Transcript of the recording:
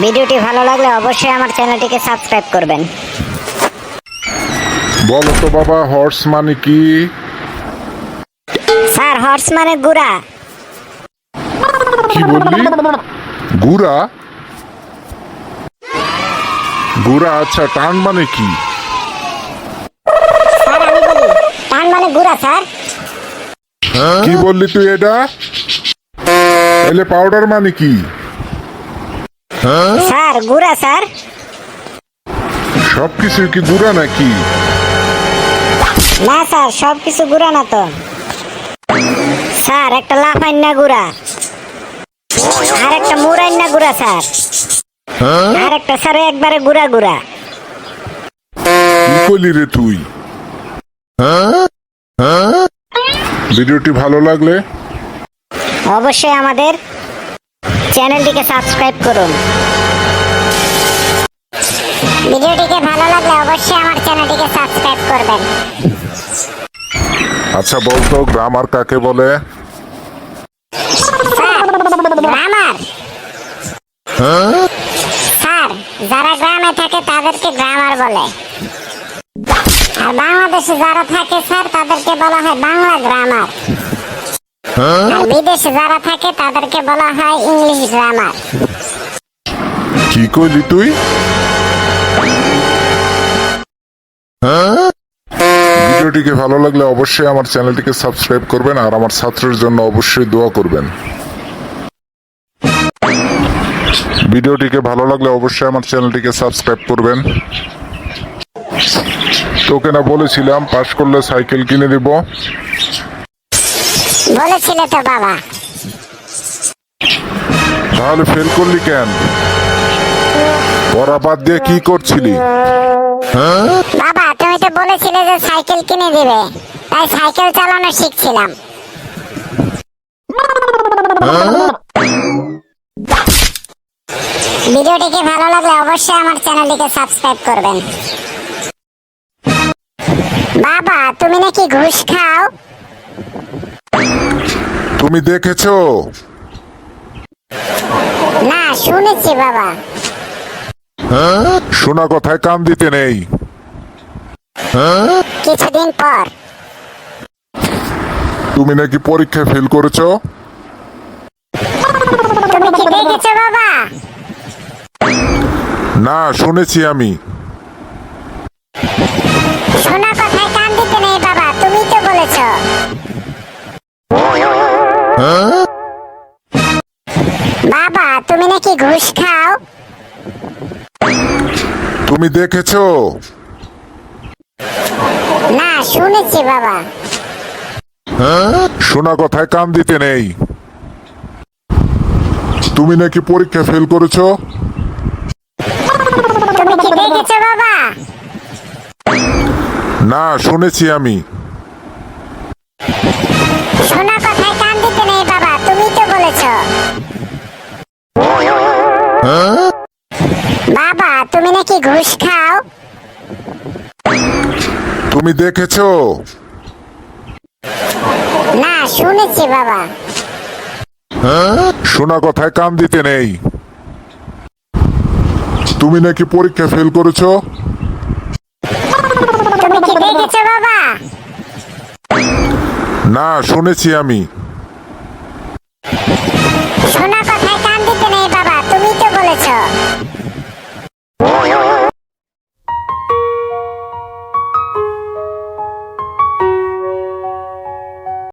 ভিডিওটি ভালো লাগলে অবশ্যই আমার চ্যানেলটিকে সাবস্ক্রাইব করবেন। বলো তো বাবা হর্স মানে কি? স্যার হর্স মানে গুড়া। কি বললি? গুড়া? গুড়া আচ্ছা টান মানে কি? স্যার আমি বলি। টান মানে গুড়া স্যার। কি বললি তুই এটা? তাহলে পাউডার মানে কি? স্যার গুড়া স্যার। সব কিছু কি গুড়া নাকি? না স্যার সব কিছু গুড়া না তো। স্যার একটা লাফাইন্না গুড়া। আর একটা মুরাইন্না গুড়া স্যার। আর একটা স্যার একবারে গুড়া গুড়া। কি করলি রে তুই? ভিডিওটি ভালো লাগলে? অবশ্যই আমাদের চ্যানেলটিকে সাবস্ক্রাইব করুন। ভিডিওটিকে ভালো লাগলে অবশ্যই আমার চ্যানেলটিকে সাবস্ক্রাইব করবেন। আচ্ছা বলতো গ্রামার কাকে বলে? গ্রামার স্যার যারা গ্রামে থাকে তাদেরকে গ্রামার বলে। আর বাংলাদেশে যারা থাকে স্যার তাদেরকে বলা হয় বাংলা গ্রামার। বিদেশে যারা থাকে তাদেরকে বলা হয় ইংলিশ গ্রামার। কি কইলি তুই? ভিডিওটিকে ভালো লাগলে অবশ্যই আমার চ্যানেলটিকে সাবস্ক্রাইব করবেন আর আমার ছাত্রের জন্য অবশ্যই দোয়া করবেন। ভিডিওটিকে ভালো লাগলে অবশ্যই আমার চ্যানেলটিকে সাবস্ক্রাইব করবেন। তোকে না বলেছিলাম পাশ করলে সাইকেল কিনে দিব। বলেছিলে তো বাবা। তাহলে ফেল করলি কেন? পড়া বাদ দিয়ে কি করছিলি? বাবা তুমি তো বলেছিলে যে সাইকেল কিনে দিবে। তাই সাইকেল চালানো শিখছিলাম। ভিডিওটিকে ভালো লাগলে অবশ্যই আমার চ্যানেলটিকে সাবস্ক্রাইব করবেন। বাবা তুমি নাকি ঘুষ খাও? তুমি দেখেছ? না শুনেছি বাবা। শোনা কথায় কান দিতে নেই। কিছুদিন পর। তুমি নাকি পরীক্ষায় ফেল করেছ? তুমি কি দেখেছ বাবা? না শুনেছি আমি। তুমি নাকি ঘুষ খাও? তুমি দেখেছ? না শুনেছি বাবা। হ্যাঁ? শোনা কথায় কান দিতে নেই। তুমি নাকি পরীক্ষা ফেল করেছ? তুমি কি দেখেছ বাবা? না শুনেছি আমি। শোনা বাবা তুমি নাকি ঘুষ খাও? তুমি দেখেছ? না শুনেছি বাবা। শোনা কথায় কান দিতে নেই। তুমি নাকি পরীক্ষা ফেল করেছ? তুমি কি দেখেছ বাবা? না শুনেছি আমি। literature